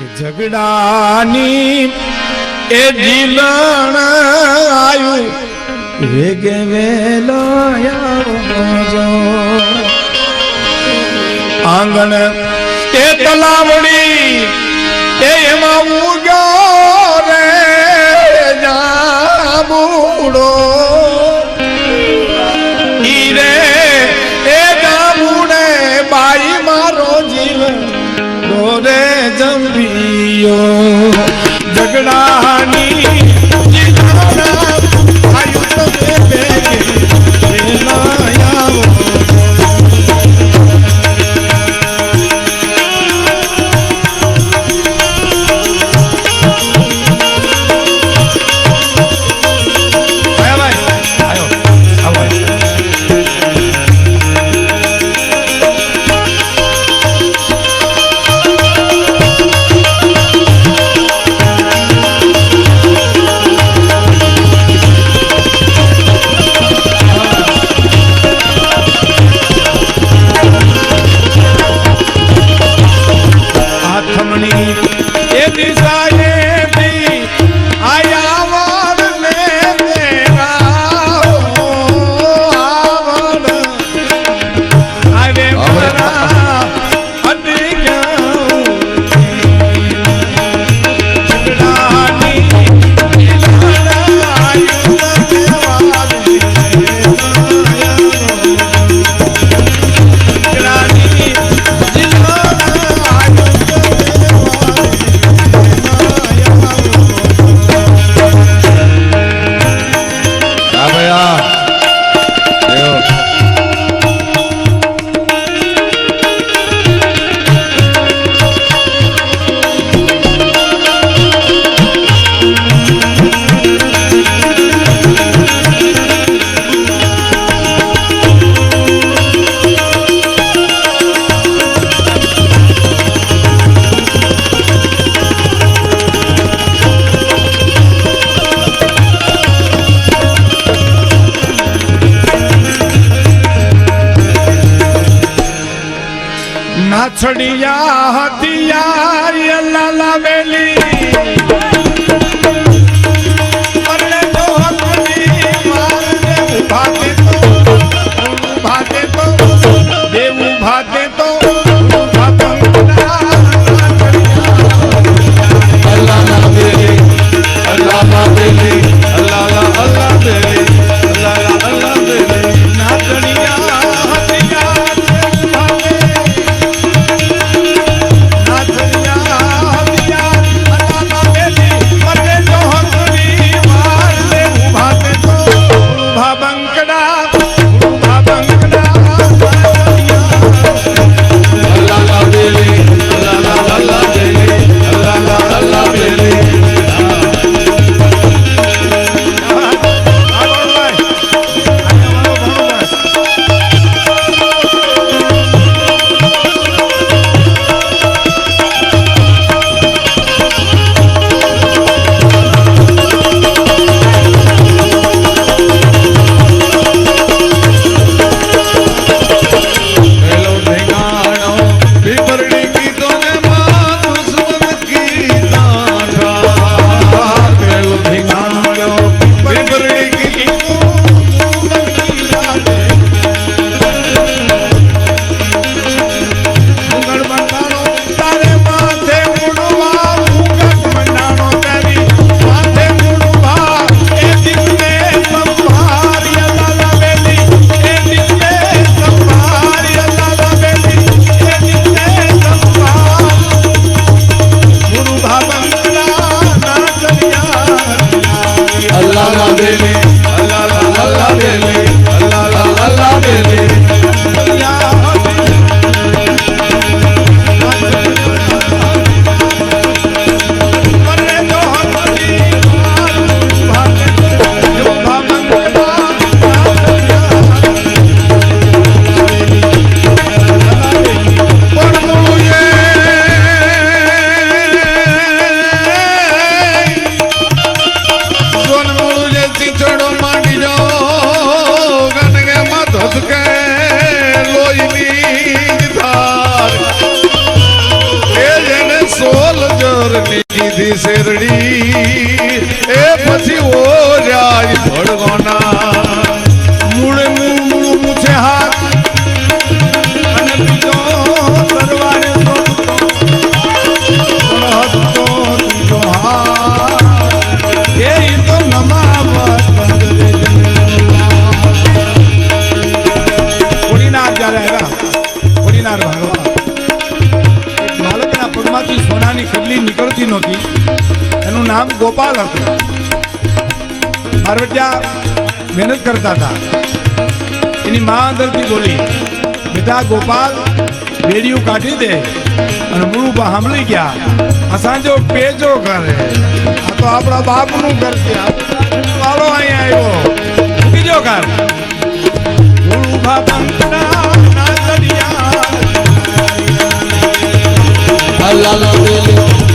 ઝઘડાની એ જીલણ આવ્યું વેગે વેલાયો આંગણ એ તલાવડી એમાં ઉગો રે જાબુડો. வேணா કરતો. મારવટિયા મહેનત કરતા હતા. એની મા અંદરથી બોલી બેટા ગોપાલ વેડિયું કાઢી દે અને મૂળું સાંભળી ગયા. આ સાંજો પેજો કરે. આ તો આપણા બાપનું ઘર છે. ચાલો અહીંયા આવ્યો. બીજો ઘર. મૂળું બાપા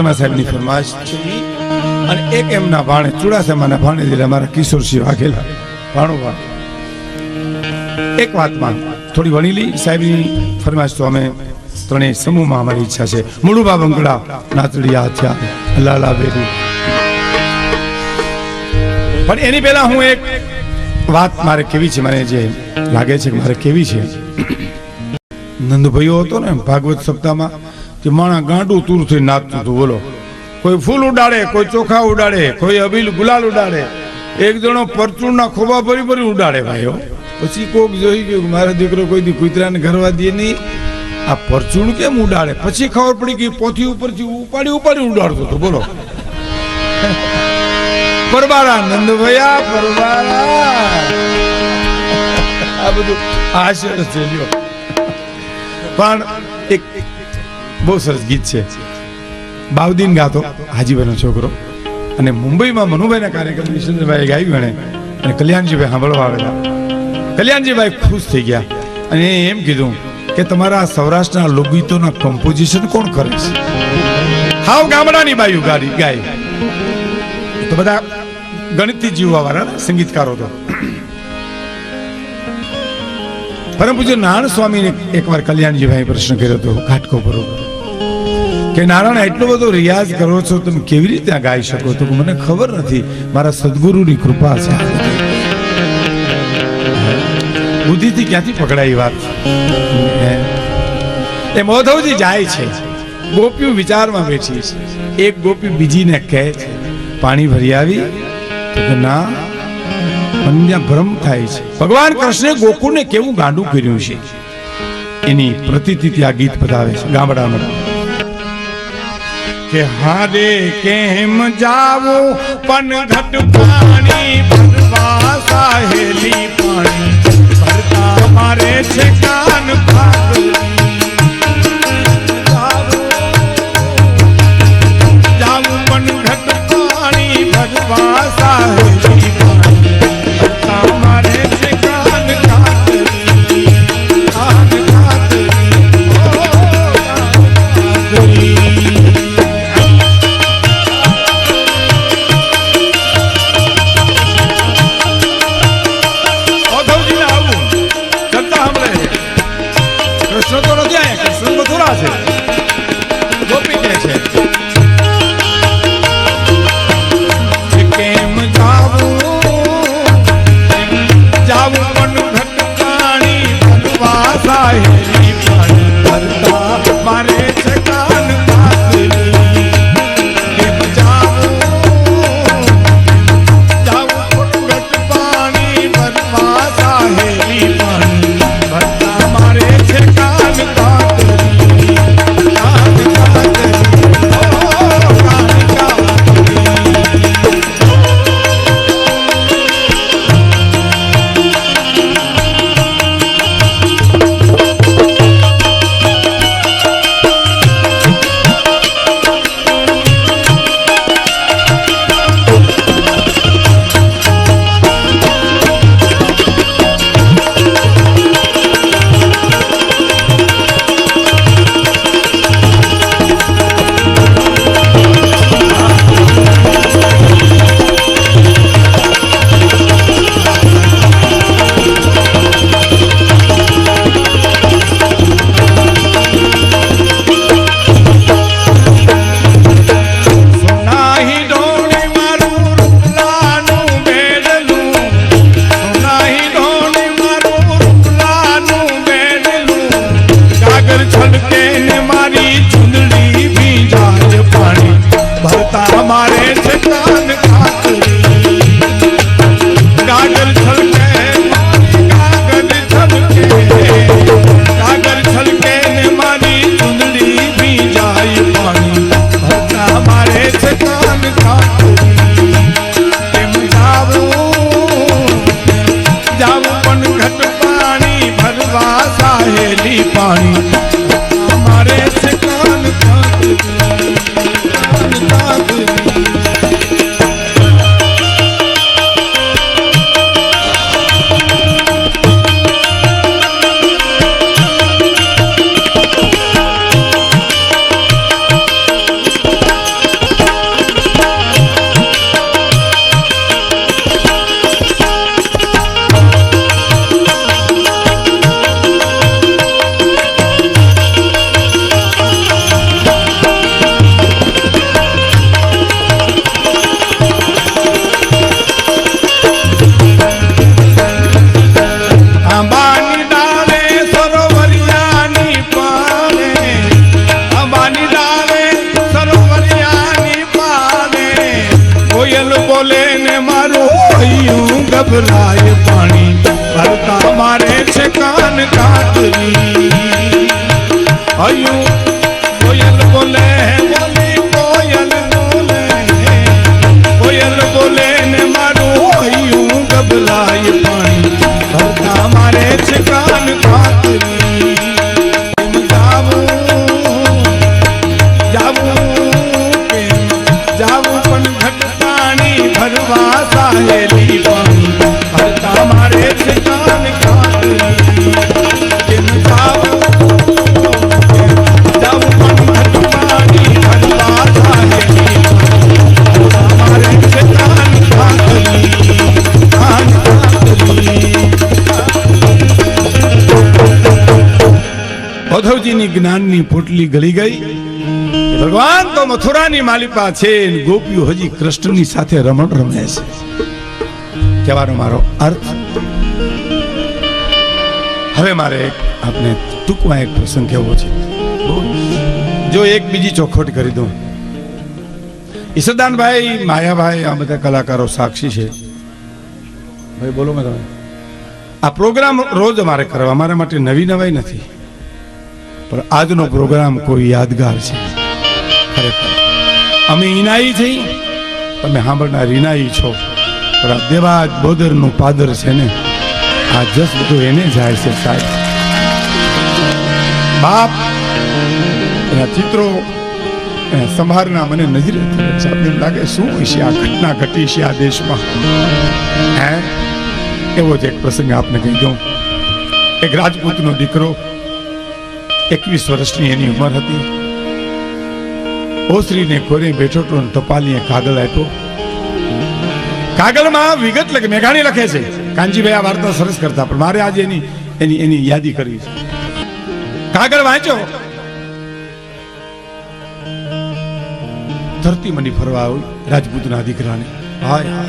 ચુડાસમા સાહેબની ફરમાશ અને એક એમના ભાણે ચુડાસમાના ભાણે દીધા, મારા કિશોરસિંહ વાઘેલા. ભાણો ભાણ એક વાતમાં થોડી વણીલી સાહેબની ફરમાશ તો અમે ત્રણેય સમૂહમાં અમારી ઈચ્છા છે. મુળુબા બંગડા નાતળિયા હાથિયા, લાલા બેરુ. પણ એની પહેલા હું એક વાત મારે કેવી છે, મને જે લાગે છે કે મારે કેવી છે. નંદભાઈઓ હતો ને, ભાગવત સપ્તાહમાં તે માણા ગાંડું તૂરથી નાચતું હતું, બોલો. કોઈ ફૂલ ઉડાડે, કોઈ ચોખા ઉડાડે, કોઈ અબીલ ગુલાલ ઉડાડે. એક જણો પરચૂણના ખોબા ભરી ભરી ઉડાડે ભાઈઓ પછી કોક જોઈ ગયું મારો દીકરો કોઈ દી કુતરાને ઘરવા દે નહીં. આ પરચૂણ કેમ ઉડાડે? પછી ખબર પડી ગઈ પોથી ઉપરથી ઉપાડી ઉપાડી ઉડાડતો હતો, બોલો. પરબારા નંદ ભયા, પરબારા. આ બધું આશર છે પણ એક બહુ સરસ ગીત છે. બાવદીન ગાતો, હાજીભાઈનો છોકરો. અને મુંબઈમાં મનુભાઈના કાર્યક્રમ નિશંદ્રભાઈ ગાયું એણે. અને કલ્યાણજીભાઈ સાંભળવા આવેલા. કલ્યાણજીભાઈ ખુશ થઈ ગયા. અને એમ કીધું કે તમારા સૌરાષ્ટ્રના લોકગીતોના કમ્પોઝિશન કોણ કરે છે? હાવ ગામડાની બાયું ગાડી ગાય. તો બધા ગણિતથી જીવવા વાળા સંગીતકારો તો. પરમ પૂજ્ય નારાયણ સ્વામીને એકવાર કલ્યાણજીભાઈ પ્રશ્ન કર્યો હતો ઘાટકો બરોબર કે નારાયણ એટલો બધો રિયાઝ કરો છો, તમે કેવી રીતે ગાઈ શકો? તો મને ખબર નથી. મારા સદગુરુની કૃપા છે બુદ્ધિથી ક્યાંથી પકડાઈ વાત? એ મોધવજી જાય છે. ગોપીઓ વિચારમાં બેઠી છે. એક ગોપી બીજીને કહે છે, પાણી ભરી આવી. ના અન્ય ભ્રમ થાય છે. ભગવાન કૃષ્ણે ગોકુળને કેવું ગાંડું કર્યું છે? એની પ્રતિતિ આ ગીત બતાવે છે, ગામડામાં. કે હારે કેમ જાવો? પણ ઘટ પાણી ભરવા સાહેલી પાણી. ભરતા મારે છે કાન જાવું પણ ઘટ પાણી ભરવા સાહેલી ગભરાય પાણી. ભરતા મારે છે કાન કાતરી. હયું કોયલ બોલે, બોલી બોલે. કોયલ બોલે મારું હયું ગભરાય પાણી. ભરતા મારે છે કાન કાતરી. જ્ઞાનની પોટલી ગળી ગઈ. ભગવાન તો મથુરાની માલિપા છે ગોપીઓ હજી કૃષ્ણની સાથે રમણ રમે છે. કહેવાનો મારો અર્થ? હવે મારે આપને ટૂંકમાં એક પ્રસંગ કહેવો છે. જો એક બીજી ચોખવટ કરી દઉં. ઈસદાનભાઈ, માયાભાઈ, આ બધા કલાકારો સાક્ષી છે. ભાઈ, બોલો મેં તમે આ પ્રોગ્રામ રોજ અમારે કરવા. અમારા માટે નવી નવાઈ નથી. પણ આજનો પ્રોગ્રામ કોઈ યાદગાર છે. ખરેખર. અમે ઈનાઈ થઈ તમે સાંભળનાર ઈનાઈ છો. પણ આ દેવાજ બોદરનું પાદર છે ને, આ જસ બધું એને જાય છે સાહેબ. બાપ, એના ચિત્રો, એના સંભારના મને નજરે છે. એમ લાગે શું હશે આ ઘટના ઘટી છે આ દેશમાં? હે? એવો જ એક પ્રસંગ આપને કહી દઉં. એક રાજપૂતનો દીકરો એકવીસ વર્ષની એની ઉંમર હતી. ઓસરીને ખોરે બેઠો તો ટપાલીએ કાગળ આપ્યો. કાગળમાં વિગત લખે, મેઘાણી લખે છે. કાનજીભાઈ આ વાર્તા સરસ કરતા, પણ મારે આજે એની એની એની યાદી કરવી છે. કાગળ વાંચો. ધરતી મંડી ફરવા આવી, રાજપૂતના દીકરાને. હાય હાય હાય.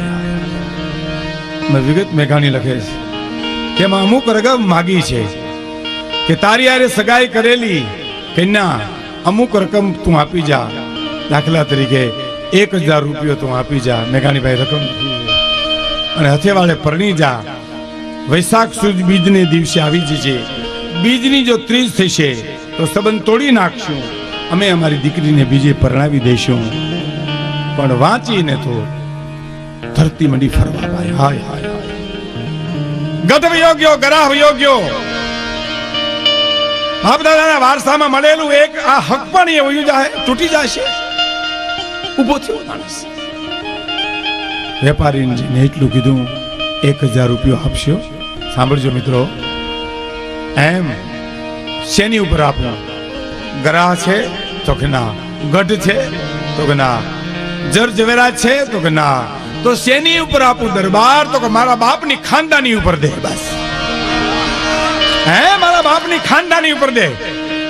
મેં વિગત મેઘાણી લખે છે. તેમાં અમુક રકમ માગી છે. કે તારી આરે સગાઈ કરેલી કન્યા અમુક રકમ તું આપી જા. દાખલા તરીકે એક હજાર રૂપિયો તું આપી જા. મેઘાણીભાઈ, રકમ અને હથેવાળે પરણી જા. વૈશાખ સુદ બીજને દિવસે આવી જશે બીજની જો ત્રીજ થશે, તો સંબંધ તોડી નાખશું. અમે અમારી દીકરીને બીજે પરણાવી દઈશું. પણ વાંચીને તો ધરતી મંડી ફરવા ભાઈ હાય હાય હાય. ગત વિયોગ્યો ગરાહ વિયોગ્યો બાપ દાદાના વારસામાં મળેલું એક આ હક પણ એ વયું જાય તૂટી જશે. ઊભો થયો માણસ. વેપારીને એટલું કીધું, એક હજાર રૂપિયો આપશો? સાંભળજો મિત્રો. એમ શેની ઉપર આપો ગરાહ છે તો કે ના. ગઢ છે તો કે ના. જર જવેરા છે તો કે ના. તો શેની ઉપર આપું દરબાર તો કે મારા બાપની ખાનદાની ઉપર દે, બસ. હે બાપની ખાનદાની ઉપર દે.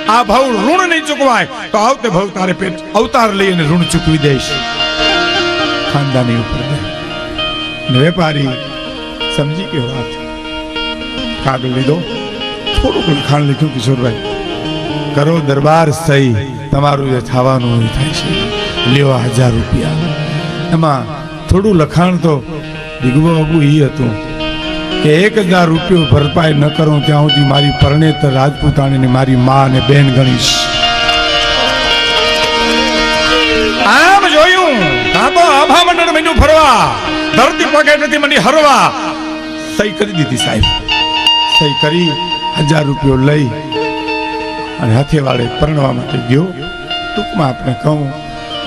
આ ભાવ ઋણ નહીં ચૂકવાય. તો આવતે ભાવ તારે પેટ અવતાર લઈને ઋણ ચૂકવી દઈશ. ખાનદાની ઉપર દે. વેપારી, સમજી ગયો વાત. કાગળ લીધો. થોડુંક લખાણ લીધું, કિશોરભાઈ. કરો દરબાર સહી. તમારું જે થવાનું એ થાય છે. લેવા હજાર રૂપિયા. એમાં થોડું લખાણ તો બાબુ એ હતું. કે એક હજાર રૂપિયો ભરપાઈ ન કરું ત્યાં સુધી મારી પરણેતર રાજપૂતાણીને મારી મા અને બેન ગણીશ. આમ જોયું. આ તો આભા મંડળ મહિનું ફરવા ધરતી નથી મંડી હરવા. સહી કરી દીધી સાહેબ. સહી કરી હજાર રૂપિયો લઈ અને હાથે વાળે પરણવા માટે ગયો. ટૂંકમાં આપણે કહું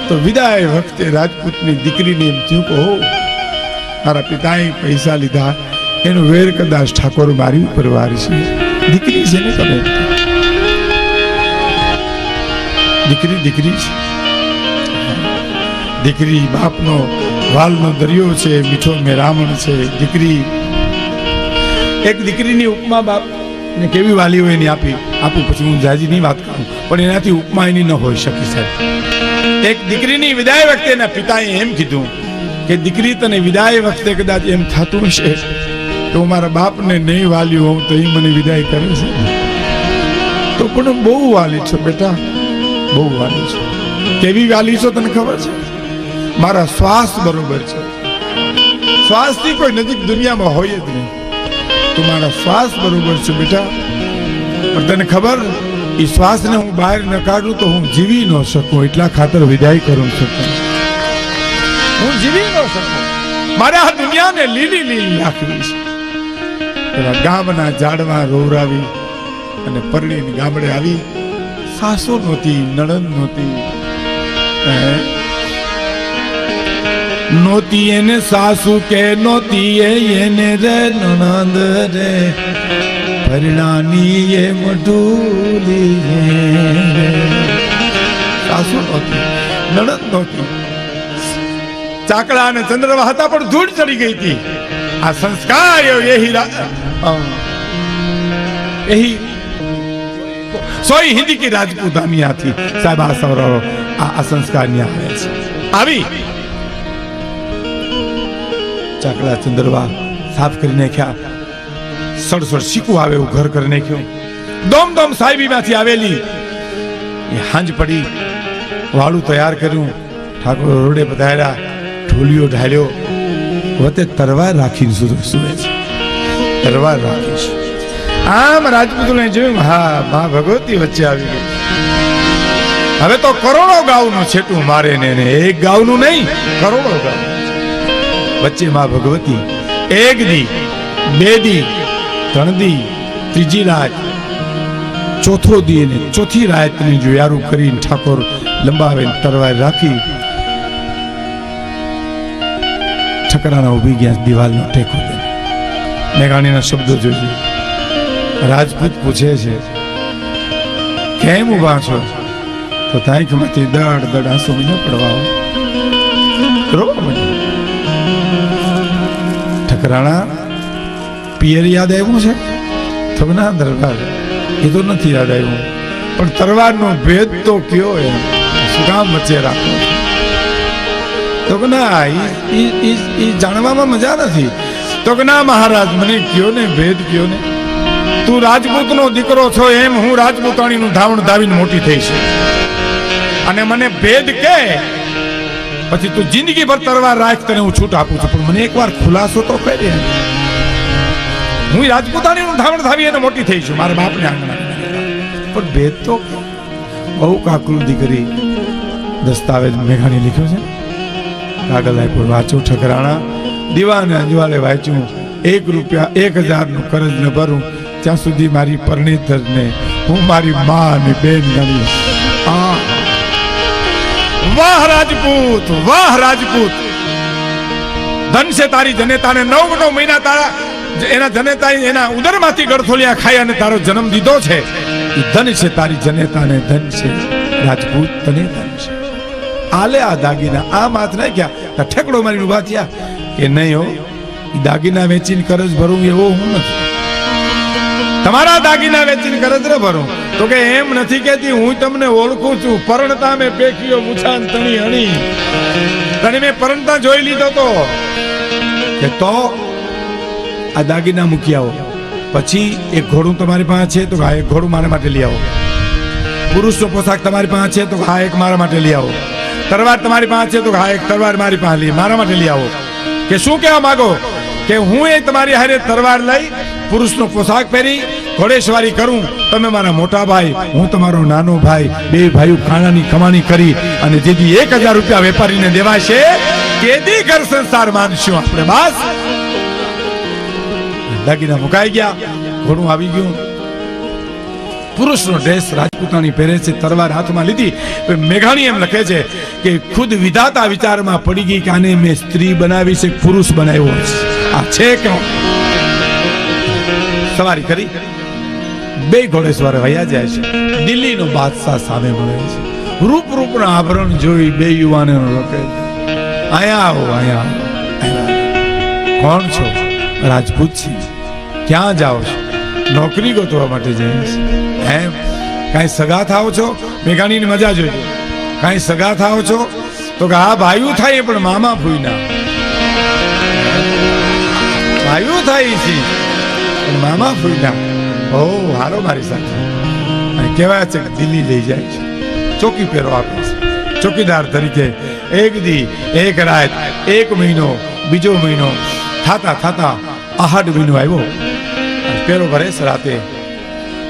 તો વિદાય વખતે રાજપૂતની દીકરીને એમ થયું કે હો, મારા પિતાએ પૈસા લીધા. એનો વેર કદાચ ઠાકોર મારી ઉપર વારશે દીકરી છે ને તમે? દીકરી દીકરી છે. દીકરી બાપનો વાલનો દરિયો છે, મીઠો મેરામણ છે. દીકરી, એક દીકરીની ઉપમા બાપ ને કેવી વાલીઓ એની આપી, આપું પછી હું જાજી નહીં વાત કરું. પણ એનાથી ઉપમા એની ન હોઈ શકી, સાહેબ. એક દીકરીની વિદાય વખતે એના પિતાએ એમ કીધું કે દીકરી તને વિદાય વખતે કદાચ એમ થતું હશે. તો મારા બાપને નહીં વાલ્યું હોઉં તો એ મને વિદાય કરે છે. તો પણ બહુ વાલી છો બેટા, બહુ વાલી છો. કેવી વાલી છો તને ખબર છે? મારા શ્વાસ બરોબર છે. શ્વાસથી કોઈ નજીક દુનિયામાં હોય જ નહીં. તું મારા શ્વાસ બરોબર છે બેટા. પણ તને ખબર એ શ્વાસને હું બહાર ન કાઢું તો હું જીવી ન શકું, એટલા ખાતર વિદાય કરું છું હું જીવી ન શકું. મારે આ દુનિયાને લીલી લીલી રાખવી છે. પેલા ગામના ઝાડમાં રોવરાવી અને પરણીને ગામડે આવી. સાસુ નહોતી, નણંદ નહોતી. નોતી એને સાસુ કે નહોતી એ એને રે, નણંદ રે. પરણાની એ મઢુલી સાસુ નહોતી, નણંદ નહોતી. ચાકડા અને ચંદ્રવા હતા પણ ધૂળ ચડી ગઈ હતી. આ સંસ્કાર યહી યહી સોઈ હિન્દી કી રાજપૂતાનિયા થી સાહેબ, આ સૌરવ, આ આ સંસ્કારની આવે છે. આવી. ચાકડા ચંદ્રવા સાફ કરી નાખ્યા. સડસડ શીકું આવે એવું ઘર કરી નાખ્યું. દોમ દોમ સાહેબીમાંથી આવેલી. એ હાંજ પડી. વાળું તૈયાર કર્યું. ઠાકોર રોડે પધાર્યા. ઢોલિયો ઢાલ્યો વતે તરવાર રાખીને સુવે છે? તરવાર છે આમ રાજપૂતોને જોયું, હા, મા ભગવતી વચ્ચે આવી ગઈ. હવે તો કરોડો ગાઉનું છેટું મારે ને એક ગાઉનું નહીં, કરોડો ગાઉ વચ્ચે મા ભગવતી, એક દી, બે દી, ત્રણ દી, ત્રીજી રાત, ચોથો દી ને ચોથી રાતની જોયારું કરીને ઠાકોર લંબાવે તરવાર રાખી ઠકરાના ઊભી ગયા, દિવાલનો ટેકો મેઘાણીના શબ્દો જોઈએ રાજપૂત પૂછે છે, કેમ ઊભા છો? તો તાંખમાંથી દડ દડ આંસુ ન પડવા રોવા ઠકરાણા, પિયર યાદ આવ્યું છે? તો દરબાર એ તો નથી યાદ આવ્યું, પણ તરવારનો ભેદ તો કયો એમ? શું કામ વચ્ચે રાખો? તો કે ના, ઈ જાણવામાં મજા નથી. તો કે ના, મહારાજ, મને કયો ને, ભેદ કયો ને? તું રાજપૂતનો દીકરો છો એમ હું રાજપૂતાણીનું ધાવણ ધાવીને મોટી થઈ છે. અને મને ભેદ કે, પછી તું જિંદગી ભર તરવાર રાખ તને હું છૂટ આપું છું. પણ મને એકવાર ખુલાસો તો કરી હું રાજપૂતાણીનું ધાવણ ધાવી અને મોટી થઈ છું, મારા બાપને આંગણા. પણ ભેદ તો બહુ કાકરું દીકરી દસ્તાવેજ મેઘાણી લખ્યો છે. કાગળ આપ્યું વાંચું, ઠકરાણા, દીવાને અંજવાળે વાંચ્યું, એક રૂપિયા, એક હજારનું કરજ ન ભરું, ત્યાં સુધી મારી પરણેતર ને હું મારી મા અને બેન ગણી આ વાહ રાજપૂત વાહ રાજપૂત. ધન છે તારી જનેતાને નવ નવ મહિના તારા એના જનેતા એના ઉદરમાંથી ગળથોલિયા ખાઈ અને તારો જન્મ દીધો છે. ધન છે તારી જનેતાને ધન છે રાજપૂત તને ધન છે આલે આ દાગીના. આ માથ ના ગયા ઠેકડો મારીને ઊભા થયા. કે નહીં હો દાગીના વેચીને કરજ ભરું, એવો હું નથી. તમારા દાગીના વેચીને કરજ ને ભરું. તો કે એમ નથી કેતી હું તમને ઓળખું છું. પરણતા મેં પેખીઓ મુછાન તણી હણી તને મેં પરણતા જોઈ લીધો તો. કે તો આ દાગીના મૂકી આવો. પછી એક ઘોડું તમારી પાસે છે તો હા એક ઘોડું મારા માટે લઈ આવો. પુરુષનો પોશાક તમારી પાસે છે તો હા એક મારા માટે લઈ આવો. તરવાર તમારી પાસે છે તો હા, એક તરવાર મારી પાસે લઈ. મારા માટે લઈ આવો. કે શું કહેવા માંગો? કે હું એ તમારી હારે તરવાર લઈ પુરુષનો પોશાક પહેરી ઘોડેસવારી કરું. તમે મારા મોટા ભાઈ, હું તમારો નાનો ભાઈ, બે ભાઈઓ ખાણાની કમાણી કરી અને જેથી એક હજાર રૂપિયા વેપારીને દેવાશે, કેદી ઘર સંસાર માનશું આપણે, બસ. દાગીના મુકાઈ ગયા. ઘોડું આવી ગયું. પુરુષનો ડ્રેસ રાજપૂતાણી પહેરે છે તરવાર હાથમાં લીધી. મેઘાણી એમ લખે છે કે ખુદ વિધાતા વિચારમાં પડી ગઈ કે આને મેં સ્ત્રી બનાવી છે, પુરુષ બનાવ્યો આ છે કે સવારી કરી. બે ઘોડેશ્વર વયા જાય છે. દિલ્હીનો બાદશાહ સામે મળે છે. રૂપ રૂપના આભરણ જોઈ બે યુવાને લખે આયા આવો આયા. કોણ છો? રાજપૂત છી ક્યાં જાઓ છો? નોકરી ગોતવા માટે જઈએ છીએ. એમ કાંઈ સગા થાવ છો? મેઘાણીની મજા જોજો. કાંઈ સગા થાવ છો? તો કે હા ભાયું થાય પણ મામા ફૂઈના ભાયું થાય છે પણ મામા ફૂઈના ઓ, હારો મારી સાથે. કહેવાય છે કે દિલ્હી લઈ જાય છે. ચોકી પહેરો આપે છે. ચોકીદાર તરીકે એક દી, એક રાત, એક મહિનો, બીજો મહિનો થાતા થાતા આહાડ મહિનો આવ્યો અને ભરે રાતે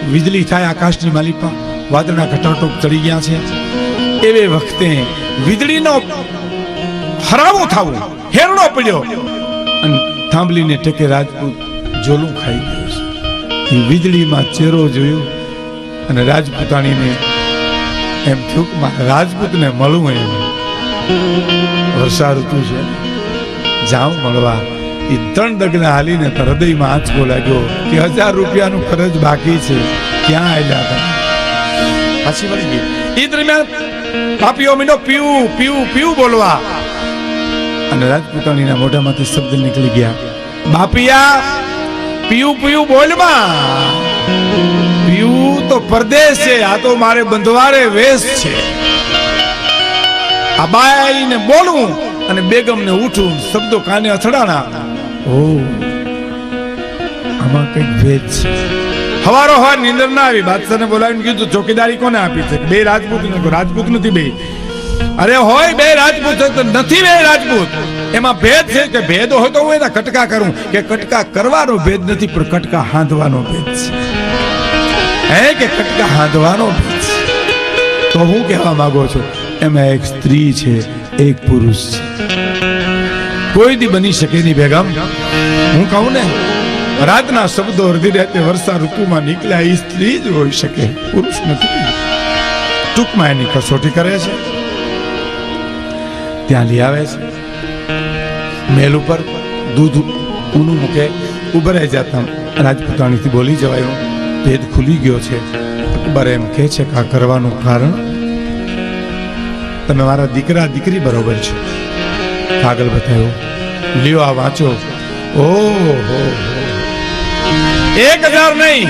વીજળી થાય, આકાશની માલિકમાં વાદળના ઘટાટોપ ચડી ગયા છે. એવે વખતે વીજળીનો હરાવો થાવો હેરણો પડ્યો. અને થાંભલીને ટેકે રાજપૂત જોલું ખાઈ ગયું છે. એ વીજળીમાં ચહેરો જોયો અને રાજપૂતાણીને એમ થયું રાજપૂતને મળવું એમ. વર્ષા ઋતુ છે. જાઉં મળવા. એ ત્રણ ડગલા હાલીને હૃદયમાં આંચકો લાગ્યો કે હજાર રૂપિયાનું ફરજ બાકી છે. ક્યાં આવ્યા હતા પછી મળી ગઈ. એ દરમિયાન પાપીઓ મીનો પીવું પીવું પીવું બોલવા. અને રાજપૂતાણીના મોઢામાંથી શબ્દ નીકળી ગયા. બાપિયા પીવું પીવું બોલવા પીવું તો પરદેશ છે આ તો મારે બંધવારે વેશ છે. આ બાઈને બોલવું અને બેગમને ઉઠવું શબ્દો કાને અથડાણા. ઓ, આમાં કંઈક ભેદ છે. હવારો હવા નીંદર ના આવી. બાદશાહને બોલાવીને કીધું ચોકીદારી કોને આપી છે? બે રાજપૂત નથી રાજપૂત નથી બે. અરે હોય બે રાજપૂત તો નથી બે રાજપૂત. એમાં ભેદ છે કે ભેદ હોય તો હું એના કટકા કરું. કે કટકા કરવાનો ભેદ નથી, પણ કટકા હાંધવાનો ભેદ છે. હે, કે કટકા હાંધવાનો ભેદ તો હું કહેવા માંગો છું, એમાં એક સ્ત્રી છે, એક પુરુષ છે. કોઈ દી બની શકે નહીં બેગમ હું કહું ને, રાતના શબ્દો અડધી રાતે વર્ષા ઋતુમાં નીકળ્યા એ સ્ત્રી જ હોઈ શકે, પુરુષ નથી. ટૂંકમાં એની કસોટી કરે છે. ત્યાં લઈ આવે છે. મેલ ઉપર દૂધ ઊનું મૂકે, ઉભરાઈ જતા રાજપૂતાણીથી બોલી જવાયો ભેદ ખુલી ગયો છે. અકબર એમ કહે છે કે આ કરવાનું કારણ? તમે મારા દીકરા, દીકરી બરોબર છે. કાગળ બતાવ્યો. લ્યો આ વાંચો. ઓહો એક હજાર નહીં.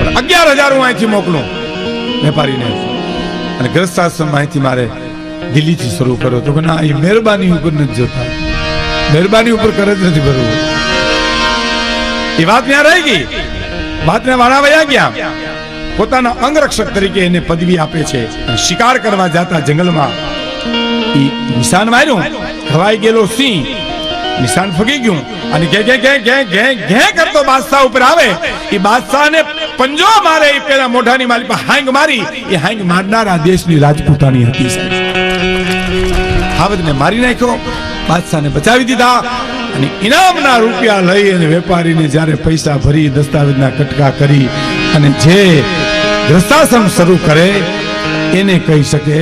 પણ અગિયાર હજાર હું અહીંથી મોકલું. વેપારીને. અને ગ્રસ્તાશ્રમ અહીંથી મારે દિલ્હીથી શરૂ કર્યો તો ના એ મહેરબાની ઉપર નથી જોતા. મહેરબાની ઉપર કરે જ નથી ભરવું. એ વાત ત્યાં રહી ગઈ. વાતને વાળા વયા ગયા. પોતાના અંગરક્ષક તરીકે એને પદવી આપે છે શિકાર કરવા જતા જંગલમાં નિશાન માર્યું. ખવાઈ ગયેલો સિંહ. નિશાન ફગી ગયું. અને ઘે ઘે ઘે ઘે ઘે ઘે કરતો બાદશાહ ઉપર આવે. એ બાદશાહને પંજો મારે એ પેલા મોઢાની માલી પર હાંગ મારી. એ હાંગ મારનારા દેશની રાજપૂતાની હતી હાવદને મારી નાખ્યો. બાદશાહને બચાવી દીધા. અને ઇનામના રૂપિયા લઈ અને વેપારીને જ્યારે પૈસા ભરી દસ્તાવેજના કટકા કરી અને જે ગ્રસ્તાશ્રમ શરૂ કરે, એને કહી શકે